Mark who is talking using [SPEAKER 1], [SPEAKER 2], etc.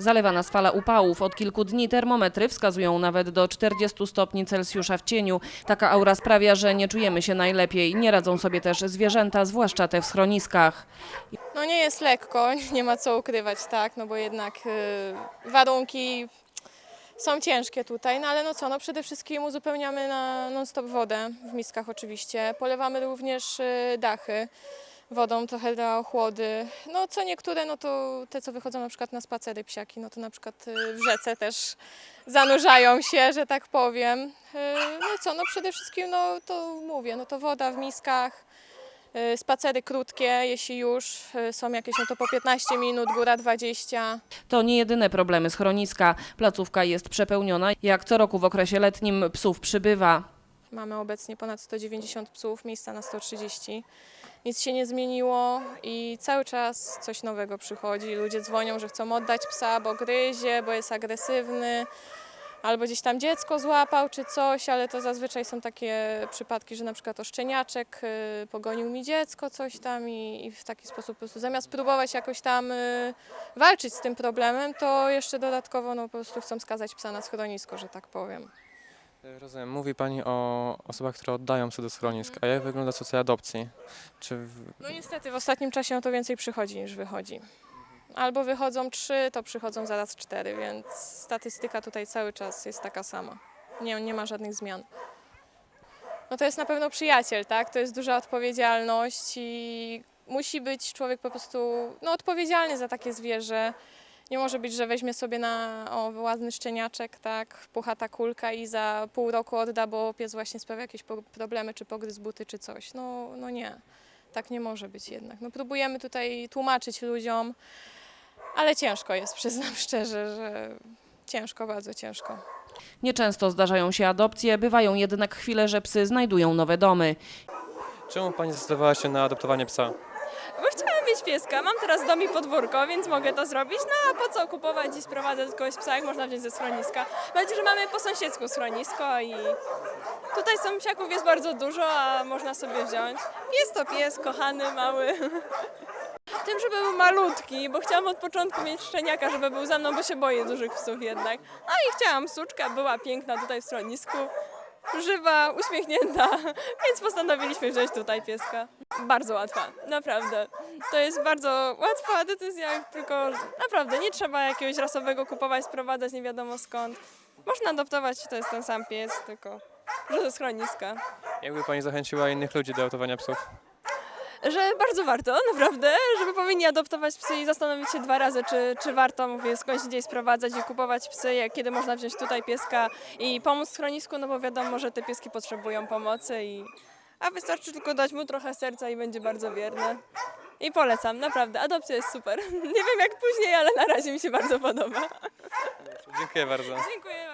[SPEAKER 1] Zalewa nas fala upałów. Od kilku dni termometry wskazują nawet do 40 stopni Celsjusza w cieniu. Taka aura sprawia, że nie czujemy się najlepiej. Nie radzą sobie też zwierzęta, zwłaszcza te w schroniskach.
[SPEAKER 2] No nie jest lekko, nie ma co ukrywać, tak, no bo jednak y, warunki są ciężkie tutaj, no ale no co, no przede wszystkim uzupełniamy na non-stop wodę, w miskach oczywiście. Polewamy również y, dachy wodą trochę dla ochłody. No co niektóre, no to te co wychodzą na przykład na spacery psiaki, no to na przykład y, w rzece też zanurzają się, że tak powiem. Y, No co, no przede wszystkim, no to mówię, no to woda w miskach, y, spacery krótkie, jeśli już są jakieś, no to po 15 minut, góra 20.
[SPEAKER 1] To nie jedyne problemy schroniska. Placówka jest przepełniona. Jak co roku w okresie letnim psów przybywa.
[SPEAKER 2] Mamy obecnie ponad 190 psów, miejsca na 130. Nic się nie zmieniło i cały czas coś nowego przychodzi. Ludzie dzwonią, że chcą oddać psa, bo gryzie, bo jest agresywny, albo gdzieś tam dziecko złapał czy coś, ale to zazwyczaj są takie przypadki, że na przykład oszczeniaczek y, pogonił mi dziecko, coś tam i, i w taki sposób po prostu zamiast próbować jakoś tam y, walczyć z tym problemem, to jeszcze dodatkowo no, po prostu chcą skazać psa na schronisko, że tak powiem.
[SPEAKER 3] Rozumiem. Mówi Pani o osobach, które oddają psy do schronisk. A jak wygląda sytuacja adopcji? Czy w...
[SPEAKER 2] No niestety w ostatnim czasie no to więcej przychodzi niż wychodzi. Albo wychodzą trzy, to przychodzą zaraz cztery, więc statystyka tutaj cały czas jest taka sama. Nie, nie ma żadnych zmian. No to jest na pewno przyjaciel, tak? To jest duża odpowiedzialność i musi być człowiek po prostu no, odpowiedzialny za takie zwierzę. Nie może być, że weźmie sobie na o, ładny szczeniaczek, tak, puchata kulka i za pół roku odda, bo pies właśnie sprawia jakieś problemy, czy pogryz buty, czy coś. No, no nie. Tak nie może być jednak. No próbujemy tutaj tłumaczyć ludziom, ale ciężko jest, przyznam szczerze, że ciężko, bardzo ciężko.
[SPEAKER 1] Nieczęsto zdarzają się adopcje, bywają jednak chwile, że psy znajdują nowe domy.
[SPEAKER 3] Czemu Pani zdecydowała się na adoptowanie psa?
[SPEAKER 4] Bo chciałam mieć pieska, mam teraz dom i podwórko, więc mogę to zrobić. No a po co kupować i sprowadzać kogoś psa, jak można wziąć ze schroniska? Będzie, że mamy po sąsiedzku schronisko i tutaj są psiaków jest bardzo dużo, a można sobie wziąć. Jest to pies, kochany, mały. Tym, żeby był malutki, bo chciałam od początku mieć szczeniaka, żeby był za mną, bo się boję dużych psów jednak. No i chciałam suczka, była piękna tutaj w schronisku. Żywa, uśmiechnięta, więc postanowiliśmy wziąć tutaj pieska. Bardzo łatwa, naprawdę. To jest bardzo łatwa decyzja, tylko naprawdę nie trzeba jakiegoś rasowego kupować, sprowadzać nie wiadomo skąd. Można adoptować, to jest ten sam pies, tylko że ze schroniska.
[SPEAKER 3] Jakby Pani zachęciła innych ludzi do adoptowania psów?
[SPEAKER 4] Że bardzo warto, naprawdę, żeby powinni adoptować psy i zastanowić się dwa razy, czy, czy warto, mówię, skądś gdzieś sprowadzać i kupować psy, jak, kiedy można wziąć tutaj pieska i pomóc w schronisku, no bo wiadomo, że te pieski potrzebują pomocy i... A wystarczy tylko dać mu trochę serca i będzie bardzo wierny. I polecam, naprawdę, adopcja jest super. Nie wiem jak później, ale na razie mi się bardzo podoba.
[SPEAKER 3] Dziękuję bardzo.
[SPEAKER 4] Dziękuję.